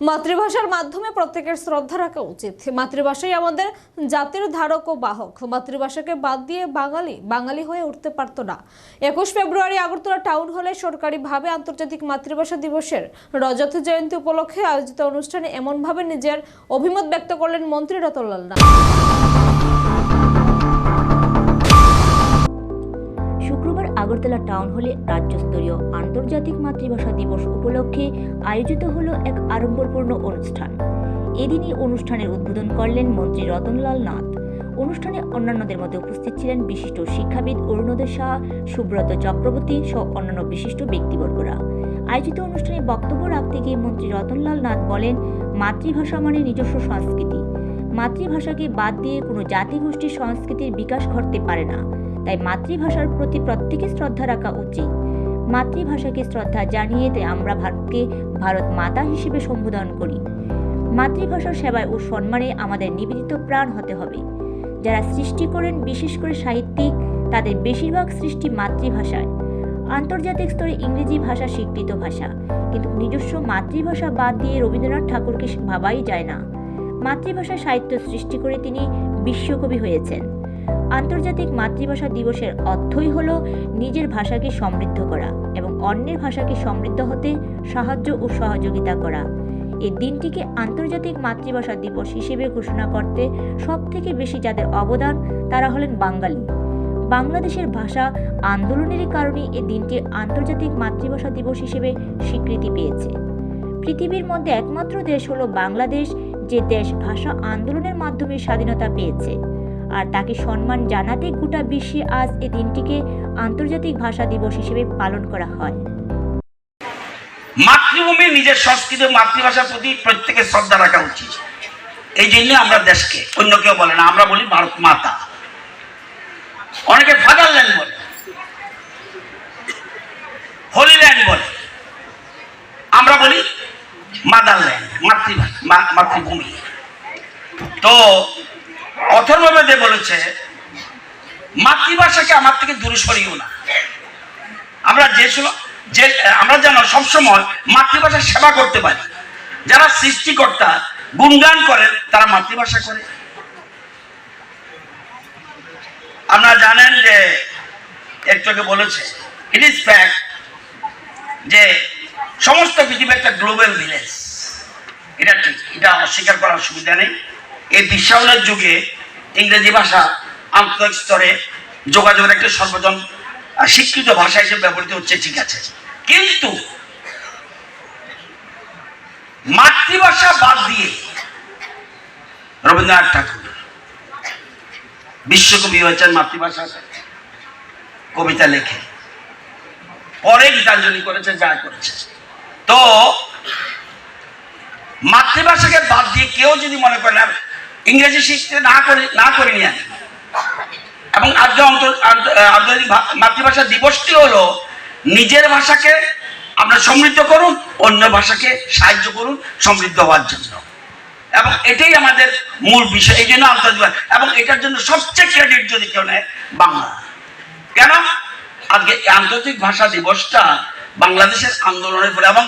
মাতৃভাষার মাধ্যমে প্রত্যেকের শ্রদ্ধা রাখা উচিত। মাতৃভাষাই আমাদের জাতির ধারক ও বাহক। মাতৃভাষাকে বাদ দিয়ে বাঙালি বাঙালি হয়ে উঠতে পারতো না। একুশ ফেব্রুয়ারি আগরতলা টাউন হলে সরকারিভাবে আন্তর্জাতিক মাতৃভাষা দিবসের রজত জয়ন্তী উপলক্ষে আয়োজিত অনুষ্ঠানে এমনভাবে নিজের অভিমত ব্যক্ত করলেন মন্ত্রী রতনলাল নাথ। আগরতলা টাউন হলে রাজ্যস্তরীয় আন্তর্জাতিক মাতৃভাষা দিবস উপলক্ষে আয়োজিত হলো এক আড়ম্বরপূর্ণ অনুষ্ঠান। এদিনই অনুষ্ঠানের উদ্বোধন করলেন মন্ত্রী রতনলাল নাথ। অনুষ্ঠানে অন্যান্যদের মধ্যে উপস্থিত ছিলেন বিশিষ্ট শিক্ষাবিদ অরুণোদয় শাহ, সুব্রত চক্রবর্তী সহ অন্যান্য বিশিষ্ট ব্যক্তিবর্গরা। আয়োজিত অনুষ্ঠানে বক্তব্য রাখতে গিয়ে মন্ত্রী রতনলাল নাথ বলেন, মাতৃভাষা মানে নিজস্ব সংস্কৃতি। মাতৃভাষাকে বাদ দিয়ে কোনো জাতিগোষ্ঠীর সংস্কৃতির বিকাশ ঘটতে পারে না। তাই মাতৃভাষার প্রতি প্রত্যেকে শ্রদ্ধা রাখা উচিত। মাতৃভাষাকে শ্রদ্ধা জানিয়ে তাই আমরা ভারতকে ভারত মাতা হিসেবে সম্বোধন করি। মাতৃভাষার সেবায় ও সম্মানে আমাদের নিবেদিত প্রাণ হতে হবে। যারা সৃষ্টি করেন, বিশেষ করে সাহিত্যিক, তাদের বেশিরভাগ সৃষ্টি মাতৃভাষায়। আন্তর্জাতিক স্তরে ইংরেজি ভাষা স্বীকৃত ভাষা। কিন্তু নিজস্ব মাতৃভাষা বাদ দিয়ে রবীন্দ্রনাথ ঠাকুরকে ভাবাই যায় না। মাতৃভাষা সাহিত্য সৃষ্টি করে তিনি বিশ্বকবি হয়েছেন। আন্তর্জাতিক মাতৃভাষা দিবসের অর্থই হল নিজের ভাষাকে সমৃদ্ধ করা এবং অন্যের ভাষাকে সমৃদ্ধ হতে সাহায্য ও সহযোগিতা করা। এই দিনটিকে আন্তর্জাতিক মাতৃভাষা দিবস হিসেবে ঘোষণা করতে সব থেকে বেশি যাদের অবদান তারা হলেন বাঙালি। বাংলাদেশের ভাষা আন্দোলনেরই কারণে এই দিনটি আন্তর্জাতিক মাতৃভাষা দিবস হিসেবে স্বীকৃতি পেয়েছে। পৃথিবীর মধ্যে একমাত্র দেশ হলো বাংলাদেশ। যে দেশ ভাষা আন্দোলনের মাধ্যমে স্বাধীনতা পেয়েছে। আর তাকে সম্মান জানাতে গোটা বিশ্বে আজ এই দিনটিকে আন্তর্জাতিক ভাষা দিবস হিসেবে পালন করা হয়। মাতৃভূমি নিজের সংস্কৃতি মাতৃভাষার প্রতি প্রত্যেকের শ্রদ্ধা রাখা উচিত। এই জন্য আমরা দেশকে, অন্য কেউ বলে না, আমরা বলি ভারত মাতা। অনেকে ফাদারল্যান্ড বলে, হোলিল্যান্ড বলে, আমরা বলি মাদারল্যান্ড মাতৃভাষা মাতৃভূমি। তো অথর্ববেদে বলেছে, মাতৃভাষাকে আমার থেকে দূরে সরিও না। আমরা যে যে, আমরা যেন সবসময় মাতৃভাষার সেবা করতে পারি। যারা সৃষ্টিকর্তা, গুণগান করেন তারা মাতৃভাষা করে। আপনারা জানেন যে, একটু আগে বলেছে ইট ইজ ফ্যাক্ট যে সমস্ত পৃথিবী একটা গ্লোবাল ভিলেজ এটা ঠিক, এটা অস্বীকার করার সুবিধা নেই। এই বিশ্বায়নের যুগে ইংরেজি ভাষা আন্তর্জাতিক স্তরে যোগাযোগের একটা সর্বজন স্বীকৃত ভাষা হিসেবে ব্যবহৃত হচ্ছে, ঠিক আছে। কিন্তু মাতৃভাষা বাদ দিয়ে রবীন্দ্রনাথ ঠাকুর বিশ্বকবি হয়েছেন মাতৃভাষা, কবিতা লেখে পরে গীতাঞ্জলি করেছে যা করেছে তো মাতৃভাষাকে বাদ দিয়ে কেউ যদি মনে করেন ইংরেজি শিখতে না করে, না করিনি আমি এবং আজকে আন্তর্জাতিক মাতৃভাষা দিবসটি হলো নিজের ভাষাকে আমরা সমৃদ্ধ করুন, অন্য ভাষাকে সাহায্য করুন সমৃদ্ধ হওয়ার জন্য। এবং এটাই আমাদের মূল বিষয়, এই জন্য আন্তর্জাতিক এবং এটার জন্য সবচেয়ে ক্রেডিট যদি কেউ নেয়, বাংলা। কেন? আজকে আন্তর্জাতিক ভাষা দিবসটা বাংলাদেশের আন্দোলনের ফলে এবং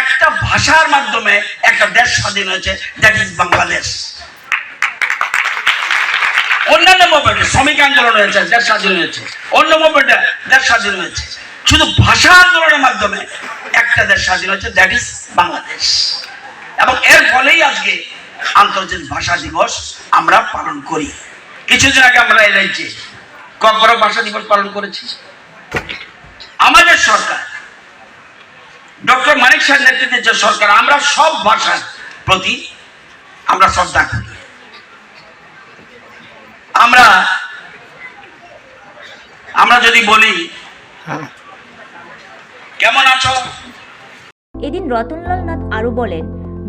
একটা ভাষার মাধ্যমে একটা দেশ স্বাধীন হয়েছে দ্যাট ইজ বাংলাদেশ অন্যান্য মুভমেন্টে শ্রমিক আন্দোলন হয়েছে, দেশ স্বাধীন হয়েছে। অন্য মুভমেন্টে দেশ স্বাধীন হয়েছে। শুধু ভাষা আন্দোলনের মাধ্যমে একটা দেশ স্বাধীন হয়েছে দ্যাট ইজ বাংলাদেশ এবং এর ফলেই আজকে আন্তর্জাতিক ভাষা দিবস আমরা পালন করি। কিছুদিন আগে আমরা এই রাজ্যে ভাষা দিবস পালন করেছি। আমাদের সরকার ডক্টর মানিক সাহেব নেতৃত্বে যে সরকার আমরা সব ভাষার প্রতি আমরা শ্রদ্ধা করি। আমরা আমরা যদি বলি কেমন আছো? এদিন রতনলাল নাথ আরও বলেন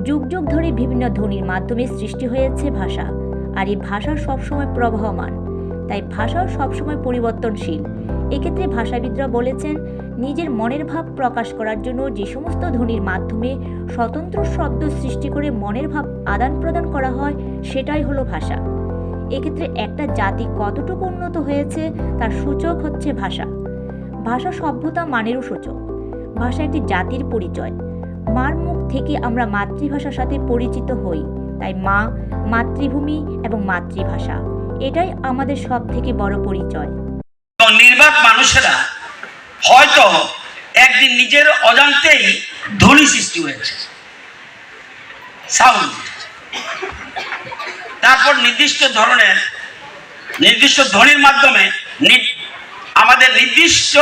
যুগ যুগ ধরে বিভিন্ন ধ্বনির মাধ্যমে সৃষ্টি হয়েছে ভাষা আর এই ভাষা সবসময় প্রবাহমান। তাই ভাষাও সবসময় পরিবর্তনশীল। এক্ষেত্রে ভাষাবিদরা বলেছেন নিজের মনের ভাব প্রকাশ করার জন্য যে সমস্ত ধ্বনির মাধ্যমে স্বতন্ত্র শব্দ সৃষ্টি করে মনের ভাব আদান প্রদান করা হয়, সেটাই হলো ভাষা। এক্ষেত্রে একটা জাতি কতটুকু উন্নত হয়েছে, তার সূচক হচ্ছে ভাষা। ভাষা সভ্যতা মানেরও সূচক। ভাষা একটি জাতির পরিচয়। মার মুখ থেকে আমরা মাতৃভাষার সাথে পরিচিত হই। তাই মা, মাতৃভূমি এবং মাতৃভাষা, এটাই আমাদের সব থেকে বড় পরিচয়। নির্বাক মানুষেরা হয়তো একদিন নিজের অজান্তেই ধ্বনি সৃষ্টি হয়েছে। সাউন্ড তারপর নির্দিষ্ট ধরনের, নির্দিষ্ট ধ্বনির মাধ্যমে আমাদের নির্দিষ্ট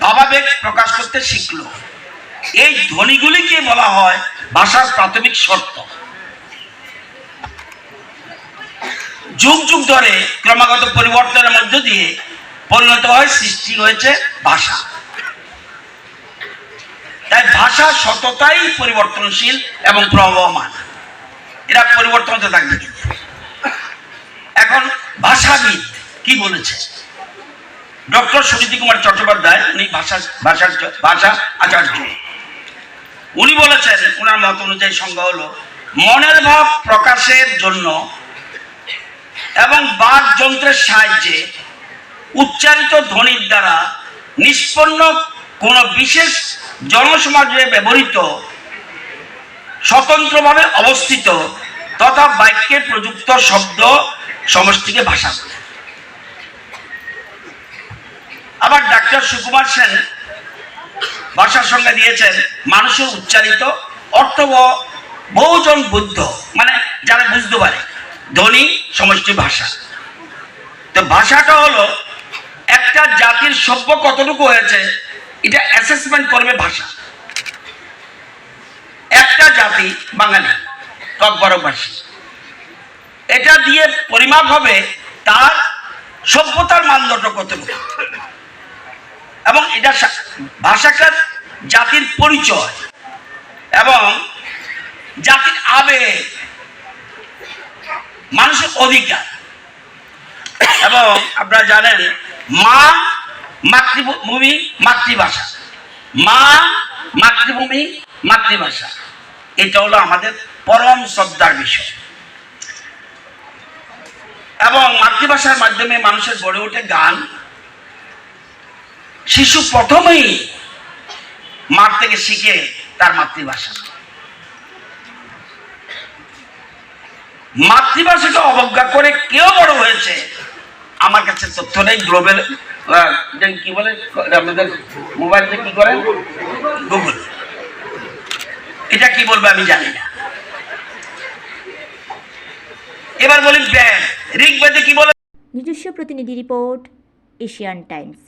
ভাবাবেগ প্রকাশ করতে শিখলো। এই ধ্বনিগুলিকে বলা হয় ভাষার প্রাথমিক শর্ত। যুগ যুগ ধরে ক্রমাগত পরিবর্তনের মধ্য দিয়ে পরিণত হয়, সৃষ্টি হয়েছে ভাষা। তাই ভাষা সততাই পরিবর্তনশীল এবং প্রবহমান। এরা পরিবর্তন হতে থাকবে এখন ভাষাবিদ কি বলেছে? ডক্টর সুনীতি কুমার চট্টোপাধ্যায়, উনি ভাষা ভাষা ভাষা আচার্য। উনি বলেছেন ওনার মত অনুযায়ী সংজ্ঞা হলো, মনের ভাব প্রকাশের জন্য এবং বাক যন্ত্রের সাহায্যে উচ্চারিত ধ্বনির দ্বারা নিষ্পন্ন কোন বিশেষ জনসমাজে ব্যবহৃত স্বতন্ত্রভাবে অবস্থিত তথা বাক্যে প্রযুক্ত শব্দ সমষ্টিকে ভাষা বলে। আবার ডাক্তার সুকুমার সেন ভাষার সঙ্গে দিয়েছেন মানুষের উচ্চারিত অর্থবহ বহুজন বুদ্ধ মানে যারা বুঝতে পারে, ধ্বনি সমষ্টি ভাষা। তো ভাষাটা হলো একটা জাতির সভ্য কতটুকু হয়েছে, এটা অ্যাসেসমেন্ট করবে ভাষা। একটা জাতি বাঙালি ককবরকবাসী এটা দিয়ে পরিমাপ হবে তার সভ্যতার মানদণ্ড কতটুকু। এবং এটা ভাষাকার জাতির পরিচয় এবং জাতির আবেগ, মানুষের অধিকার। এবং আপনারা জানেন মা মাতৃভূমি, মাতৃভাষা। মা মাতৃভূমি, মাতৃভাষা। এটা হলো আমাদের পরম শ্রদ্ধার বিষয়। এবং মাতৃভাষার মাধ্যমে মানুষের গড়ে ওঠে গান। শিশু প্রথমেই মার থেকে শিখে তার মাতৃভাষা। মাতৃভাষাকে অবজ্ঞা করে কেউ বড় হয়েছে আমার কাছে তথ্য নেই, গ্লোবাল কি বলে, আপনাদের মোবাইলতে কি করেন? গুগল। এটা কি বলব আমি জানি না। এবার বলি ঋগ্বেদে কি বলে? নিজস্ব প্রতিনিধি রিপোর্ট, এশিয়ান টাইমস।